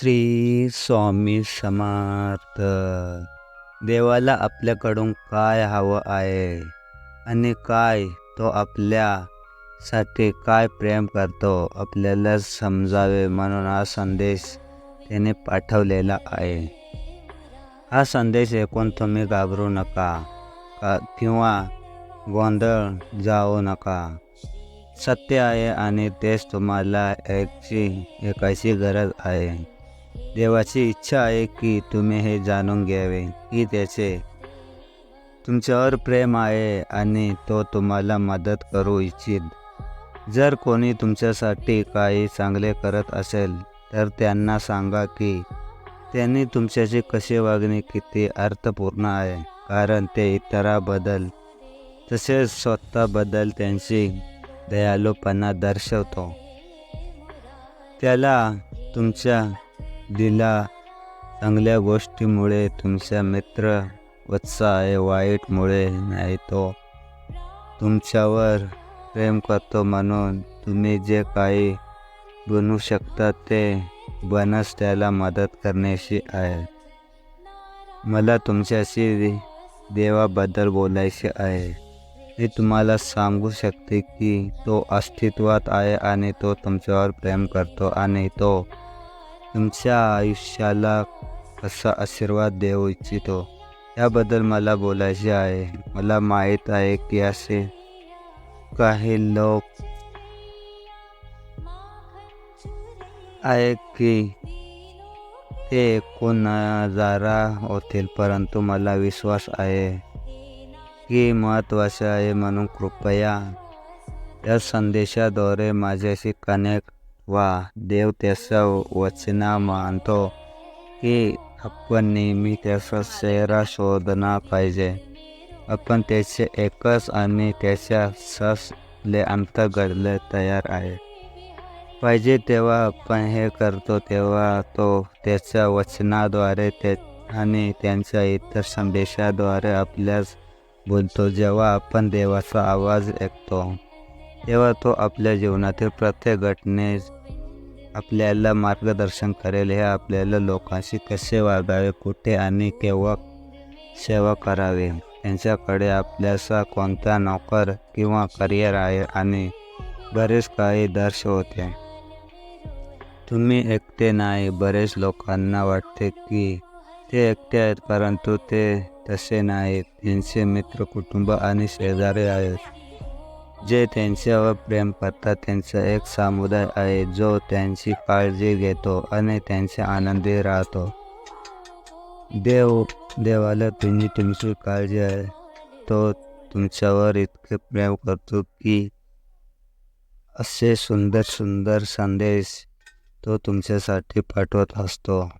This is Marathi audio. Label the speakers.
Speaker 1: श्री स्वामी समर्थ. देवाला आपल्याकडून काय हवं आहे आणि काय तो आपल्यासाठी काय प्रेम करतो आपल्याला समजावे म्हणून हा संदेश त्याने पाठवलेला आहे. हा संदेश ऐकून तुम्ही घाबरू नका का किंवा गोंधळ जाऊ नका. सत्य आहे आणि तेच तुम्हाला ऐकची ऐकायची गरज आहे. देवाची इच्छा आहे की तुम्ही हे जाणून घ्यावे की त्याचे तुमच्यावर प्रेम आहे आणि तो तुम्हाला मदत करू इच्छित. जर कोणी तुमच्यासाठी काही चांगले करत असेल तर त्यांना सांगा की त्यांनी तुमच्याशी कसे वागणे किती अर्थपूर्ण आहे कारण ते इतराबद्दल तसेच स्वतःबद्दल त्यांची दयालूपणा दर्शवतो. त्याला तुमच्या दिला. चांगल्या गोष्टीमुळे तुमचा मित्र उत्साह वाईटमुळे नाही तो. तुमच्यावर प्रेम करतो म्हणून तुम्ही जे काही बनू शकता ते बनस त्याला मदत करण्याशी आहे. मला तुमच्याशी देवाबद्दल बोलायचे आहे. मी तुम्हाला सांगू शकते की तो अस्तित्वात आहे आणि तो तुमच्यावर प्रेम करतो आणि तो तुमच्या आयुष्याला कसा आशीर्वाद देऊ इच्छितो? याबद्दल मला बोलायचे आहे. मला माहीत आहे की असे काही लोक आहे की ते एकूण नजारा होतील परंतु मला विश्वास आहे की महत्त्वाचे आहे म्हणून कृपया या संदेशाद्वारे माझ्याशी कनेक्ट वा देव त्याचा वचना मानतो. की आपण नेहमी त्याचा चेहरा शोधला पाहिजे. आपण त्याचे एकच आणि त्याच्या ससले अंतगडले तयार आहे. पाहिजे तेव्हा आपण हे करतो तेव्हा तो त्याच्या वचनाद्वारे ते आणि त्यांच्या इतर संदेशाद्वारे आपल्यास बोलतो जेव्हा आपण देवाचा आवाज ऐकतो. तेव्हा तो आपल्या जीवनातील प्रत्येक घटनेस आपल्याला मार्गदर्शन करेल. हे आपल्याला लोकांशी कसे वागावे कुठे आणि केव्हा सेवा करावी त्यांच्याकडे आपल्याचा कोणता नोकर किंवा करिअर आहे आणि बरेच काही दर्शवते. तुम्ही एकटे नाही बरेच लोकांना वाटते की ते एकटे आहेत परंतु ते तसे नाहीत. त्यांचे मित्र कुटुंब आणि शेजारी आहेत. जे त्यांच्यावर प्रेम करतात त्यांचा एक समुदाय आहे जो त्यांची काळजी घेतो आणि त्यांचे आनंदी राहतो. देव देवाला तुम्ही तुमची काळजी आहे. तो तुमच्यावर इतके प्रेम करतो की असे सुंदर सुंदर संदेश तो तुमच्यासाठी पाठवत असतो.